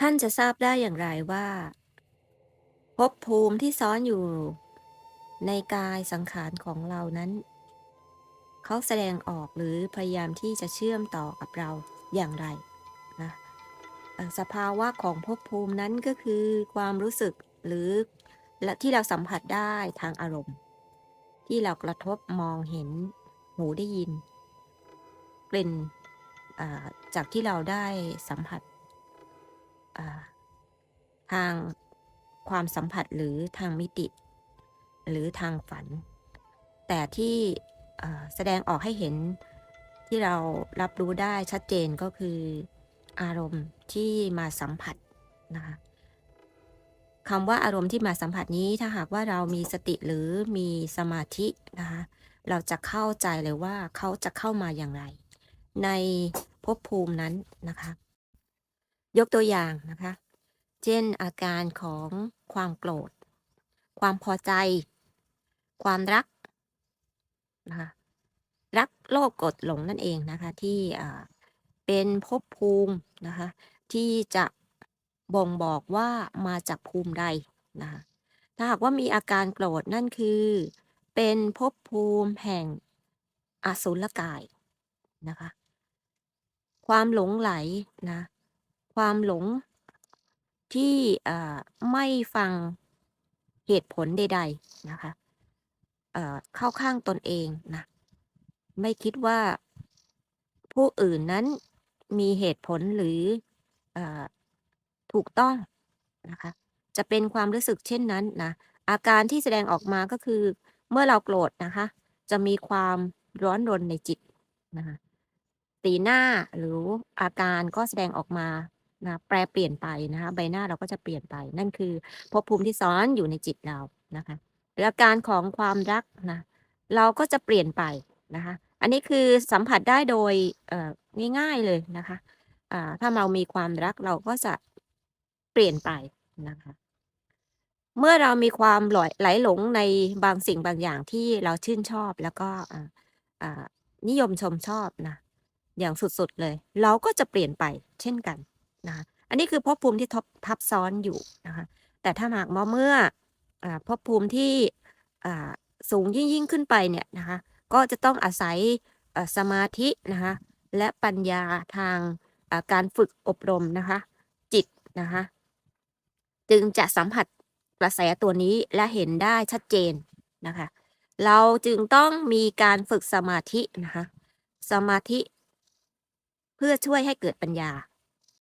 ท่านจะทราบได้อย่างไรว่าภพภูมิที่ซ้อนอยู่ ในกายสังขารของเรานั้น เขาแสดงออกหรือพยายามที่จะเชื่อมต่อกับเราอย่างไรนะสภาวะของภพภูมินั้นก็คือความรู้สึกหรือที่เราสัมผัสได้ทางอารมณ์ ที่เรากระทบมองเห็นหูได้ยิน กลิ่นจากที่เราได้สัมผัส ทางความสัมผัสหรือทางมิติ หรือทางฝัน แต่ที่แสดงออกให้เห็นที่เรารับรู้ได้ชัดเจนก็คืออารมณ์ที่มาสัมผัสนะคะคำว่าอารมณ์ที่มาสัมผัสนี้ถ้าหากว่าเรามีสติหรือมีสมาธินะคะเราจะเข้าใจเลยว่าเขาจะเข้ามาอย่างไร ในภพภูมินั้นนะคะ ยกตัวอย่างนะคะ เช่นอาการของความโกรธ ความพอใจ ความรักนะคะรักโลภกรธหลงนั่นเองนะคะที่เป็นภพภูมินะคะที่จะบ่งบอกว่ามาจากภูมิใดนะคะถ้าหากว่ามีอาการโกรธนั่นคือ เป็นภพภูมิแห่งอสุรกายนะคะ ความหลงไหลนะ ความหลงที่ไม่ฟังเหตุผลใด ๆ นะคะเข้าข้างตนเองนะ ไม่คิดว่าผู้อื่นนั้นมีเหตุผลหรือออถูกต้องนะคะ จะเป็นความรู้สึกเช่นนั้นนะ อาการที่แสดงออกมาก็คือ เมื่อเราโกรธนะคะ จะมีความร้อนรนในจิตนะคะสีหน้าหรืออาการก็แสดงออกมา นะแปรเปลี่ยนไปนะคะใบหน้าเราก็จะเปลี่ยนไป นั่นคือภพภูมิที่ซ้อนอยู่ในจิตเรานะคะหรือาการของความรักนะเราก็จะเปลี่ยนไปนะคะ อันนี้คือสัมผัสได้โดยง่ายๆเลยนะคะอ่าถ้าเรามีความรักเราก็จะเปลี่ยนไปนะคะเมื่อเรามีความหลอยไหลหลงในบางสิ่งบางอย่างที่เราชื่นชอบแล้วก็นิยมชมชอบนะอย่างสุดๆเลย เราก็จะเปลี่ยนไปเช่นกัน นะคะอันนี้คือภพภูมิที่ทบทับซ้อนอยู่นะคะแต่ถ้าหากว่าเมื่ออภพภูมิที่สูงยิ่งยิ่งขึ้นไปเนี่ยนะคะก็จะต้องอาศัยสมาธินะคะและปัญญาทางการฝึกอบรมนะคะจิตนะคะจึงจะสัมผัสกระแสตัวนี้และเห็นได้ชัดเจนนะคะเราจึงต้องมีการฝึกสมาธินะคะสมาธิเพื่อช่วยให้เกิดปัญญา